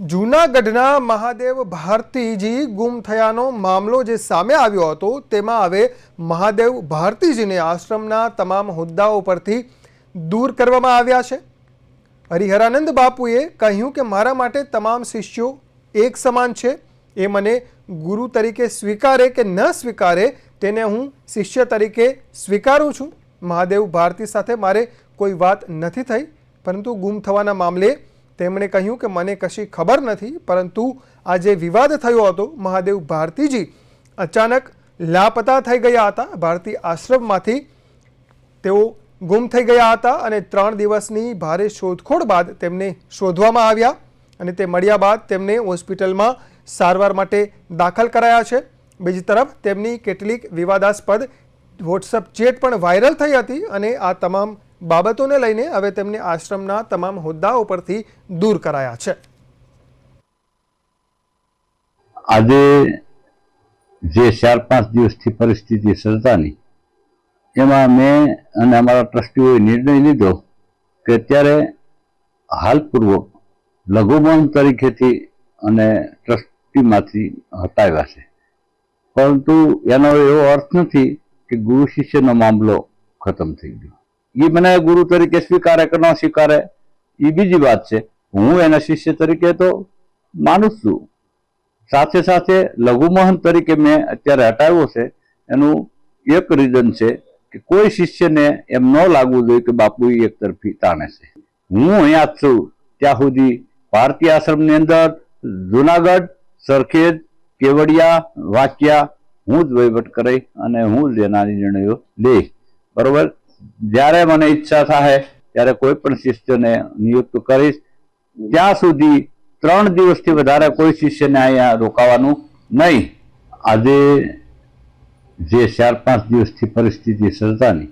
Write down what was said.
જૂનાગઢના મહાદેવ ભારતીજી ગુમ થયાનો મામલો જે સામે આવ્યો હતો, તેમાં હવે મહાદેવ ભારતીજીને આશ્રમના તમામ હોદ્દાઓ પરથી દૂર કરવામાં આવ્યા છે. હરિહરાનંદ બાપુએ કહ્યું કે, મારા માટે તમામ શિષ્યો એક સમાન છે. એ મને ગુરુ તરીકે સ્વીકારે કે ન સ્વીકારે, તેને હું શિષ્ય તરીકે સ્વીકારું છું. મહાદેવ ભારતી સાથે મારે કોઈ વાત નથી થઈ, પરંતુ ગુમ થવાના મામલે તેમણે કહ્યું કે મને કશી ખબર નથી, પરંતુ આ જે વિવાદ થયો હતો, મહાદેવ ભારતીજી અચાનક લાપતા થઈ ગયા હતા. ભારતી આશ્રમમાંથી તેઓ ગુમ થઈ ગયા હતા અને ત્રણ દિવસની ભારે શોધખોળ બાદ તેમને શોધવામાં આવ્યા અને તે મળ્યા બાદ તેમને હોસ્પિટલમાં સારવાર માટે દાખલ કરાયા છે. બીજી તરફ, તેમની કેટલીક વિવાદાસ્પદ વોટ્સઅપ ચેટ પણ વાયરલ થઈ હતી અને આ તમામ બાબતોને લઈને હવે તેમને આશ્રમના તમામ હોદ્દાઓ પરથી દૂર કરાયા છે. આજે જે ચાર પાંચ દિવસથી પરિસ્થિતિ સર્જાની, એમાં મેં અને અમારા ટ્રસ્ટીઓએ નિર્ણય લીધો કે અત્યારે હાલપૂર્વક લઘુમન તરીકેથી અને ટ્રસ્ટીમાંથી હટાવ્યા છે. પરંતુ એનો એવો અર્થ નથી કે ગુરુ શિષ્યનો મામલો ખતમ થઈ ગયો. એ મને ગુરુ તરીકે સ્વીકારે કે ન સ્વીકારે એ બીજી વાત છે. હું એના શિષ્ય તરીકે તો માનું છું. સાથે સાથે લઘુમહંત તરીકે મેં અત્યારે હટાવ્યો છે. એનું એક રીઝન છે કે કોઈ શિષ્યને એમ ન લાગવું જોઈએ કે બાપુ એક તરફી તાણે છે. હું અહીંયા છું. ત્યાં સુધી ભારતીય આશ્રમની અંદર જુનાગઢ, સરખેજ, કેવડિયા, વાક્યા હું જ વહીવટ કરી અને હું જ એના નિર્ણયો લઈ બરોબર? જ્યારે મને ઈચ્છા થાય, ત્યારે કોઈ પણ શિષ્યને નિયુક્ત કરીશ. ત્યાં સુધી ત્રણ દિવસથી વધારે કોઈ શિષ્યને અહીંયા રોકાવાનું નહીં. આજે જે ચાર પાંચ દિવસથી પરિસ્થિતિ સર્જાની